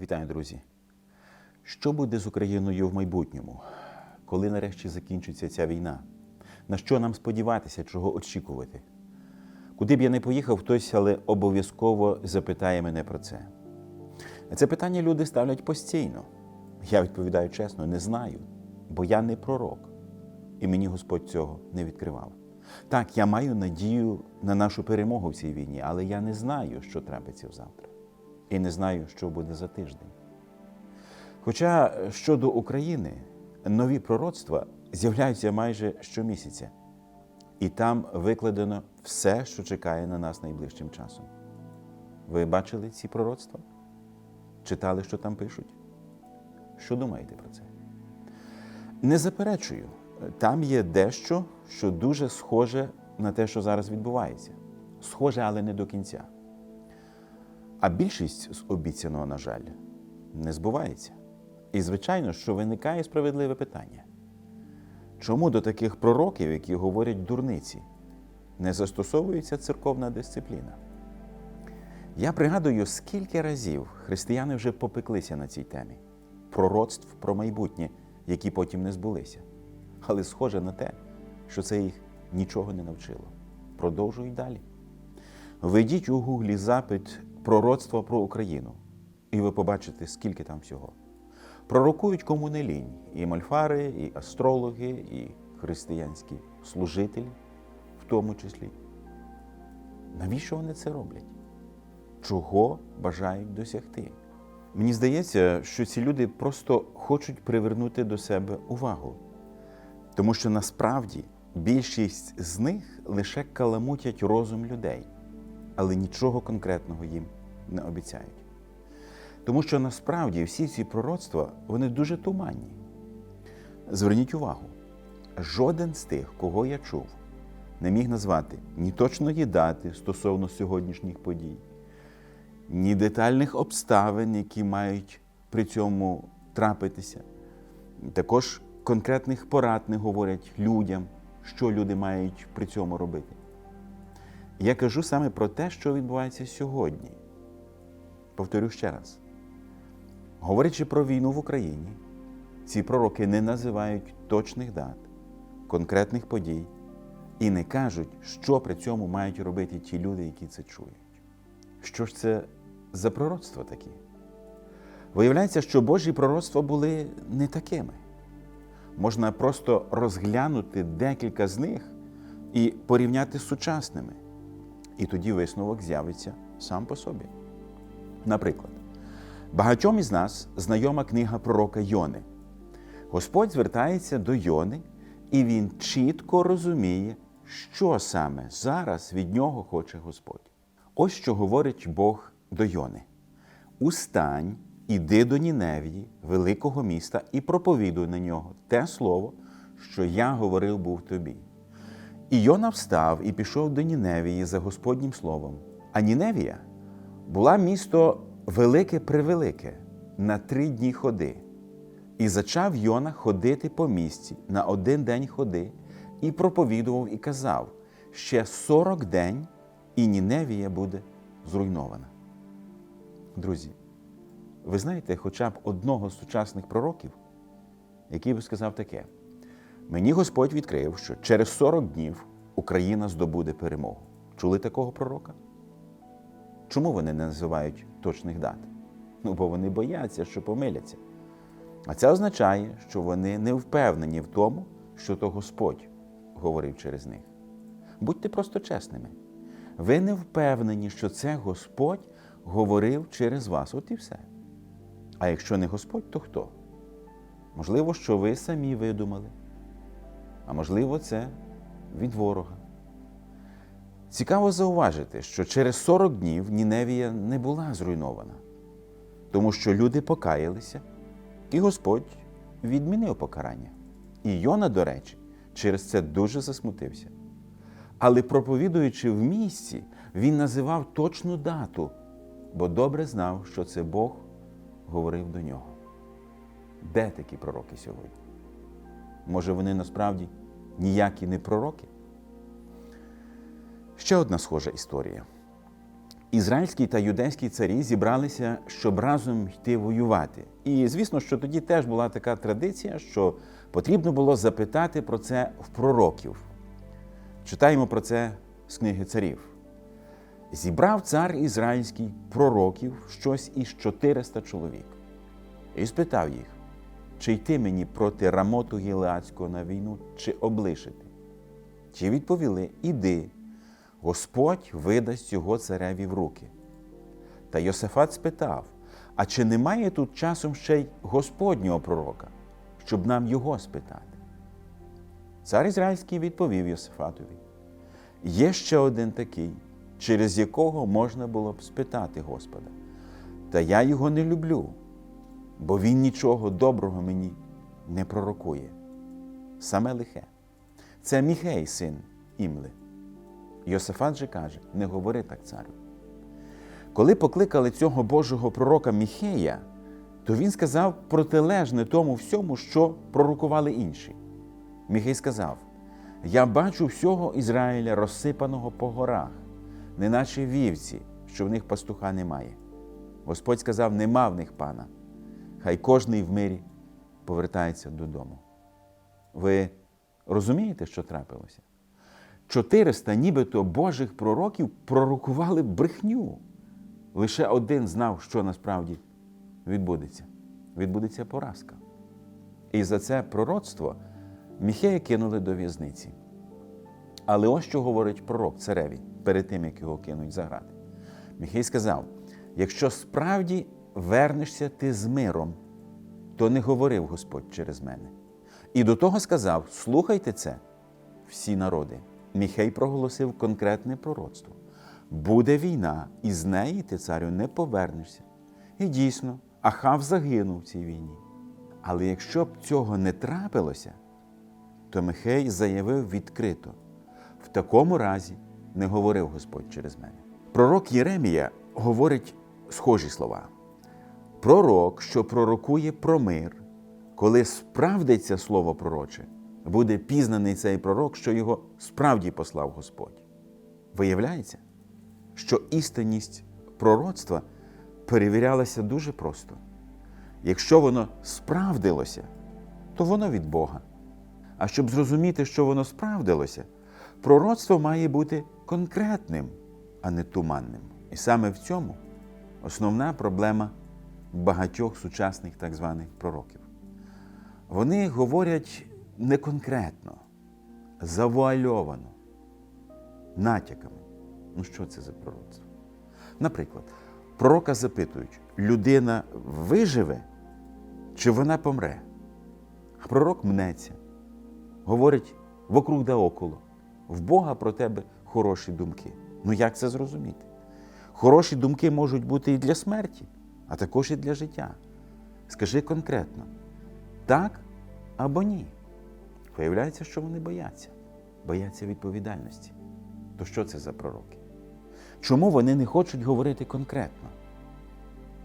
Вітаю, друзі! Що буде з Україною в майбутньому? Коли нарешті закінчиться ця війна? На що нам сподіватися, чого очікувати? Куди б я не поїхав, хтось, але обов'язково запитає мене про це. Це питання люди ставлять постійно. Я відповідаю чесно, не знаю, бо я не пророк, і мені Господь цього не відкривав. Так, я маю надію на нашу перемогу в цій війні, але я не знаю, що трапиться завтра. І не знаю, що буде за тиждень. Хоча щодо України нові пророцтва з'являються майже щомісяця, і там викладено все, що чекає на нас найближчим часом. Ви бачили ці пророцтва? Читали, що там пишуть? Що думаєте про це? Не заперечую, там є дещо, що дуже схоже на те, що зараз відбувається. Схоже, але не до кінця. А більшість з обіцяного, на жаль, не збувається. І, звичайно, що виникає справедливе питання. Чому до таких пророків, які говорять дурниці, не застосовується церковна дисципліна? Я пригадую, скільки разів християни вже попеклися на цій темі пророцтв про майбутнє, які потім не збулися. Але схоже на те, що це їх нічого не навчило. Продовжують далі. Введіть у гуглі запит пророцтва про Україну, і ви побачите, скільки там всього. Пророкують кому не лінь і мольфари, і астрологи, і християнські служителі, в тому числі. Навіщо вони це роблять? Чого бажають досягти? Мені здається, що ці люди просто хочуть привернути до себе увагу, тому що насправді більшість з них лише каламутять розум людей, але нічого конкретного їм не обіцяють. Тому що насправді всі ці пророцтва вони дуже туманні. Зверніть увагу, жоден з тих, кого я чув, не міг назвати ні точної дати стосовно сьогоднішніх подій, ні детальних обставин, які мають при цьому трапитися. Також конкретних порад не говорять людям, що люди мають при цьому робити. Я кажу саме про те, що відбувається сьогодні. Повторю ще раз. Говорячи про війну в Україні, ці пророки не називають точних дат, конкретних подій і не кажуть, що при цьому мають робити ті люди, які це чують. Що ж це за пророцтва такі? Виявляється, що Божі пророцтва були не такими. Можна просто розглянути декілька з них і порівняти з сучасними. І тоді висновок з'явиться сам по собі. Наприклад, багатьом із нас знайома книга пророка Йони. Господь звертається до Йони, і він чітко розуміє, що саме зараз від нього хоче Господь. Ось що говорить Бог до Йони: Устань, іди до Ніневії, великого міста, і проповідуй на нього те слово, що я говорив був тобі. І Йона встав і пішов до Ніневії за Господнім словом. А Ніневія була місто велике превелике на три дні ходи. І зачав Йона ходити по місті на один день ходи, і проповідував і казав: ще сорок день, і Ніневія буде зруйнована. Друзі, ви знаєте хоча б одного з сучасних пророків, який би сказав таке: мені Господь відкрив, що через 40 днів Україна здобуде перемогу. Чули такого пророка? Чому вони не називають точних дат? Ну, бо вони бояться, що помиляться. А це означає, що вони не впевнені в тому, що то Господь говорив через них. Будьте просто чесними. Ви не впевнені, що це Господь говорив через вас. От і все. А якщо не Господь, то хто? Можливо, що ви самі видумали, а можливо, це від ворога. Цікаво зауважити, що через 40 днів Ніневія не була зруйнована, тому що люди покаялися, і Господь відмінив покарання. І Йона, до речі, через це дуже засмутився. Але проповідуючи в місці, він називав точну дату, бо добре знав, що це Бог говорив до нього. Де такі пророки сьогодні? Може, вони насправді ніякі не пророки? Ще одна схожа історія. Ізраїльські та юдейські царі зібралися, щоб разом йти воювати. І звісно, що тоді теж була така традиція, що потрібно було запитати про це в пророків. Читаємо про це з книги царів. Зібрав цар ізраїльський пророків щось із 400 чоловік і спитав їх, чи йти мені проти Рамоту Гілеацького на війну, чи облишити. Ті відповіли: Іди, Господь видасть його цареві в руки. Та Йосифат спитав: А чи немає тут часом ще й Господнього пророка, щоб нам його спитати? Цар Ізраїльський відповів Йосифатові: Є ще один такий, через якого можна було б спитати Господа. Та я його не люблю, бо він нічого доброго мені не пророкує. Саме лихе. Це Міхей, син Імли. Йосифат же каже: не говори так, царю. Коли покликали цього Божого пророка Міхея, то він сказав протилежне тому всьому, що пророкували інші. Міхей сказав: Я бачу всього Ізраїля розсипаного по горах, неначе вівці, що в них пастуха немає. Господь сказав: нема в них пана. Хай кожний в мирі повертається додому. Ви розумієте, що трапилося? 400 нібито Божих пророків пророкували брехню. Лише один знав, що насправді відбудеться. Відбудеться поразка. І за це пророцтво Міхея кинули до в'язниці. Але ось що говорить пророк цареві перед тим, як його кинуть за грати. Міхей сказав: якщо справді вернешся ти з миром, то не говорив Господь через мене. І до того сказав: слухайте це, всі народи. Міхей проголосив конкретне пророцтво. Буде війна, і з неї ти, царю, не повернешся. І дійсно, Ахав загинув в цій війні. Але якщо б цього не трапилося, то Михей заявив відкрито: в такому разі не говорив Господь через мене. Пророк Єремія говорить схожі слова. Пророк, що пророкує про мир, коли справдиться слово пророче, буде пізнаний цей пророк, що його справді послав Господь. Виявляється, що істинність пророцтва перевірялася дуже просто. Якщо воно справдилося, то воно від Бога. А щоб зрозуміти, що воно справдилося, пророцтво має бути конкретним, а не туманним. І саме в цьому основна проблема багатьох сучасних так званих пророків. Вони говорять не конкретно, завуальовано, натяками. Ну, що це за пророцтво? Наприклад, пророка запитують, людина виживе чи вона помре? Пророк мнеться, говорить вокруг да около. В Бога про тебе хороші думки. Ну як це зрозуміти? Хороші думки можуть бути і для смерті, а також і для життя. Скажи конкретно, так або ні. Виявляється, що вони бояться, бояться відповідальності. То що це за пророки? Чому вони не хочуть говорити конкретно?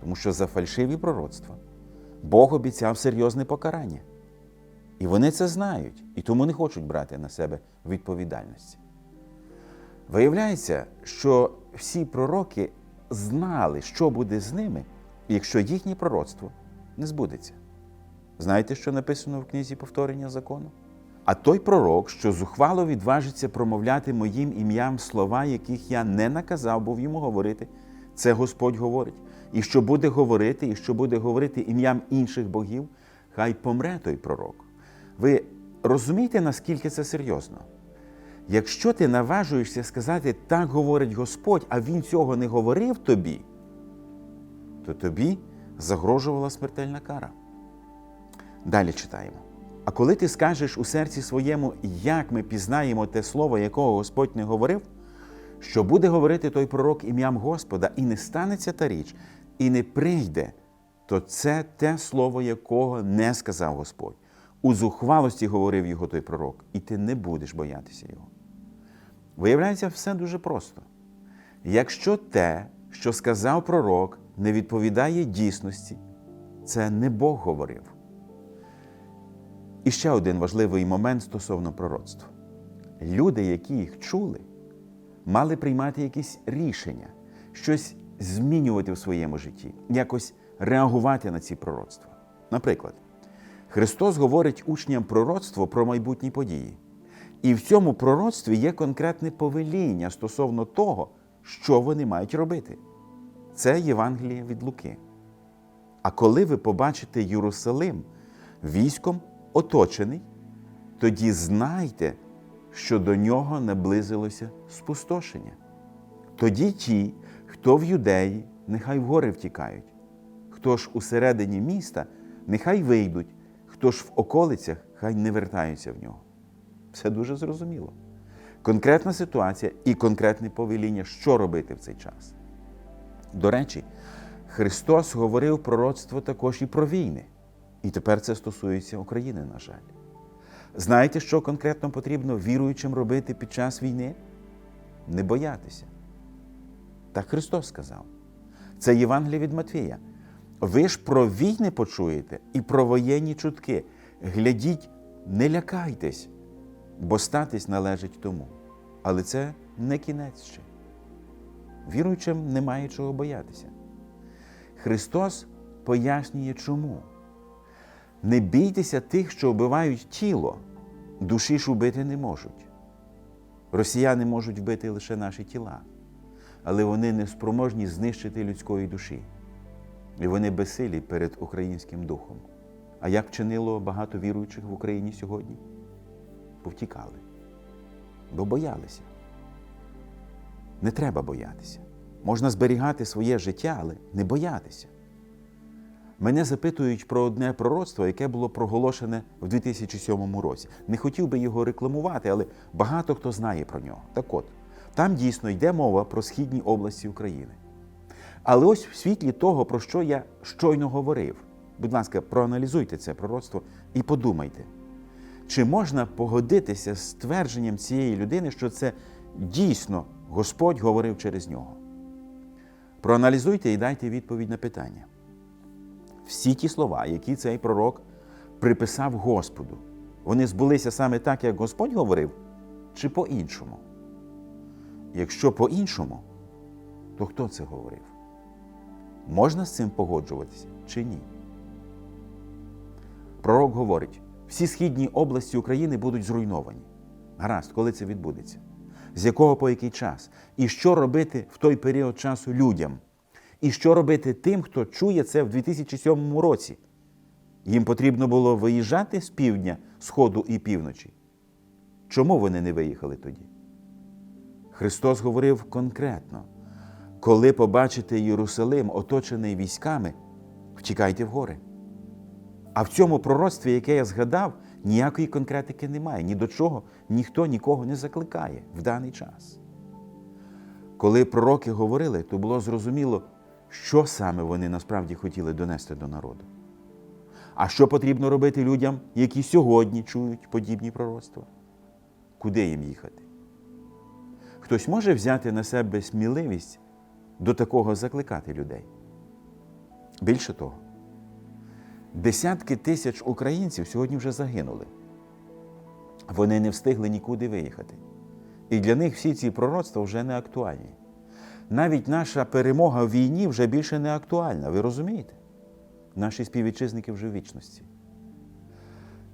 Тому що за фальшиві пророцтва Бог обіцяв серйозне покарання. І вони це знають, і тому не хочуть брати на себе відповідальності. Виявляється, що всі пророки знали, що буде з ними, якщо їхнє пророцтво не збудеться. Знаєте, що написано в книзі повторення закону? А той пророк, що зухвало відважиться промовляти моїм ім'ям слова, яких я не наказав, був йому говорити, це Господь говорить. І що буде говорити, і що буде говорити ім'ям інших богів, хай помре той пророк. Ви розумієте, наскільки це серйозно? Якщо ти наважуєшся сказати, так говорить Господь, а Він цього не говорив тобі, то тобі загрожувала смертельна кара. Далі читаємо. А коли ти скажеш у серці своєму, як ми пізнаємо те слово, якого Господь не говорив, що буде говорити той пророк ім'ям Господа, і не станеться та річ, і не прийде, то це те слово, якого не сказав Господь. У зухвалості говорив його той пророк, і ти не будеш боятися його. Виявляється, все дуже просто. Якщо те, що сказав пророк, не відповідає дійсності, це не Бог говорив. І ще один важливий момент стосовно пророцтва. Люди, які їх чули, мали приймати якісь рішення, щось змінювати в своєму житті, якось реагувати на ці пророцтва. Наприклад, Христос говорить учням пророцтво про майбутні події. І в цьому пророцтві є конкретне повеління стосовно того, що вони мають робити. Це Євангеліє від Луки. А коли ви побачите Єрусалим військом оточений, тоді знайте, що до нього наблизилося спустошення. Тоді ті, хто в юдеї, нехай в гори втікають, хто ж усередині міста, нехай вийдуть, хто ж в околицях, хай не вертаються в нього. Все дуже зрозуміло. Конкретна ситуація і конкретне повеління, що робити в цей час. До речі, Христос говорив пророцтво також і про війни. І тепер це стосується України, на жаль. Знаєте, що конкретно потрібно віруючим робити під час війни? Не боятися. Так Христос сказав. Це Євангеліє від Матвія. Ви ж про війни почуєте і про воєнні чутки. Глядіть, не лякайтесь, бо статись належить тому. Але це не кінець ще. Віруючим немає чого боятися. Христос пояснює чому. Не бійтеся тих, що вбивають тіло, душі ж убити не можуть. Росіяни можуть вбити лише наші тіла, але вони не спроможні знищити людської душі. І вони безсилі перед українським духом. А як вчинило багато віруючих в Україні сьогодні? Повтікали, бо боялися. Не треба боятися. Можна зберігати своє життя, але не боятися. Мене запитують про одне пророцтво, яке було проголошене в 2007 році. Не хотів би його рекламувати, але багато хто знає про нього. Так от, там дійсно йде мова про східні області України. Але ось в світлі того, про що я щойно говорив, будь ласка, проаналізуйте це пророцтво і подумайте, чи можна погодитися з твердженням цієї людини, що це дійсно Господь говорив через нього? Проаналізуйте і дайте відповідь на питання. Всі ті слова, які цей пророк приписав Господу, вони збулися саме так, як Господь говорив, чи по-іншому? Якщо по-іншому, то хто це говорив? Можна з цим погоджуватися чи ні? Пророк говорить: всі східні області України будуть зруйновані. Гаразд, коли це відбудеться? З якого по який час? І що робити в той період часу людям? І що робити тим, хто чує це в 2007 році? Їм потрібно було виїжджати з півдня, сходу і півночі. Чому вони не виїхали тоді? Христос говорив конкретно: коли побачите Єрусалим, оточений військами, втікайте в гори. А в цьому пророцтві, яке я згадав, ніякої конкретики немає, ні до чого ніхто нікого не закликає в даний час. Коли пророки говорили, то було зрозуміло, що саме вони насправді хотіли донести до народу. А що потрібно робити людям, які сьогодні чують подібні пророцтва? Куди їм їхати? Хтось може взяти на себе сміливість до такого закликати людей. Більше того, десятки тисяч українців сьогодні вже загинули. Вони не встигли нікуди виїхати. І для них всі ці пророцтва вже не актуальні. Навіть наша перемога в війні вже більше не актуальна, ви розумієте? Наші співвітчизники вже в вічності.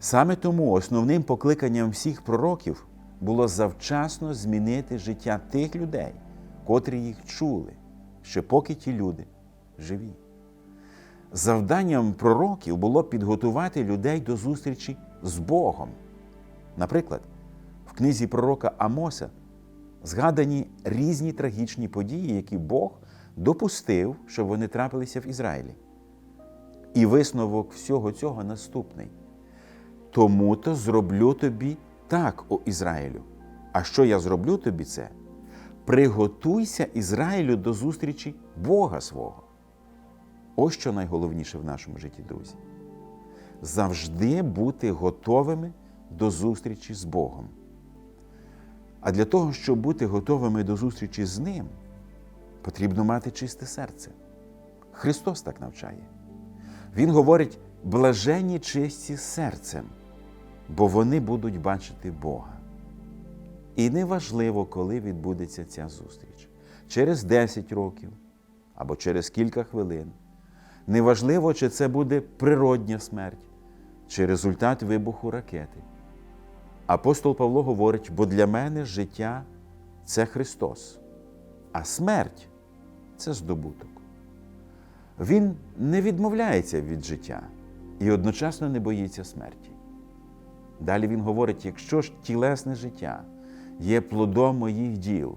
Саме тому основним покликанням всіх пророків було завчасно змінити життя тих людей, котрі їх чули, ще поки ті люди живі. Завданням пророків було підготувати людей до зустрічі з Богом. Наприклад, в книзі пророка Амоса згадані різні трагічні події, які Бог допустив, щоб вони трапилися в Ізраїлі. І висновок всього цього наступний. Тому то зроблю тобі так, о Ізраїлю. А що я зроблю тобі це? Приготуйся Ізраїлю до зустрічі Бога свого. Ось що найголовніше в нашому житті, друзі. Завжди бути готовими до зустрічі з Богом. А для того, щоб бути готовими до зустрічі з Ним, потрібно мати чисте серце. Христос так навчає. Він говорить: блаженні чисті серцем, бо вони будуть бачити Бога. І неважливо, коли відбудеться ця зустріч. через 10 років або через кілька хвилин. Неважливо, чи це буде природня смерть, чи результат вибуху ракети. Апостол Павло говорить, бо для мене життя це Христос, а смерть це здобуток. Він не відмовляється від життя і одночасно не боїться смерті. Далі він говорить: якщо ж тілесне життя є плодом моїх діл,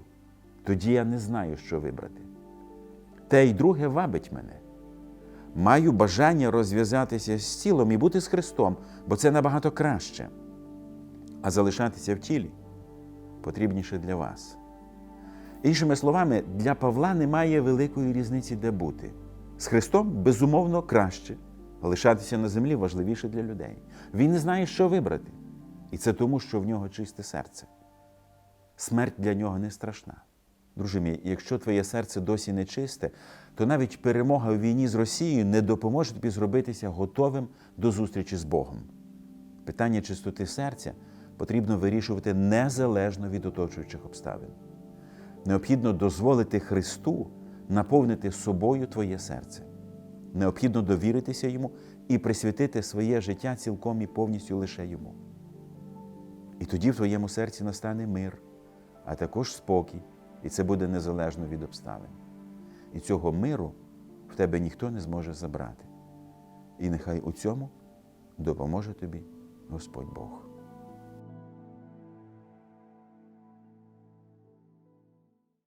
тоді я не знаю, що вибрати. Те й друге вабить мене. Маю бажання розв'язатися з тілом і бути з Христом, бо це набагато краще. А залишатися в тілі потрібніше для вас. Іншими словами, для Павла немає великої різниці, де бути. З Христом, безумовно, краще, лишатися на землі важливіше для людей. Він не знає, що вибрати. І це тому, що в нього чисте серце. Смерть для нього не страшна. Друже мій, якщо твоє серце досі не чисте, то навіть перемога у війні з Росією не допоможе тобі зробитися готовим до зустрічі з Богом. Питання чистоти серця потрібно вирішувати незалежно від оточуючих обставин. Необхідно дозволити Христу наповнити собою твоє серце. Необхідно довіритися йому і присвятити своє життя цілком і повністю лише йому. І тоді в твоєму серці настане мир, а також спокій, і це буде незалежно від обставин. І цього миру в тебе ніхто не зможе забрати. І нехай у цьому допоможе тобі Господь Бог.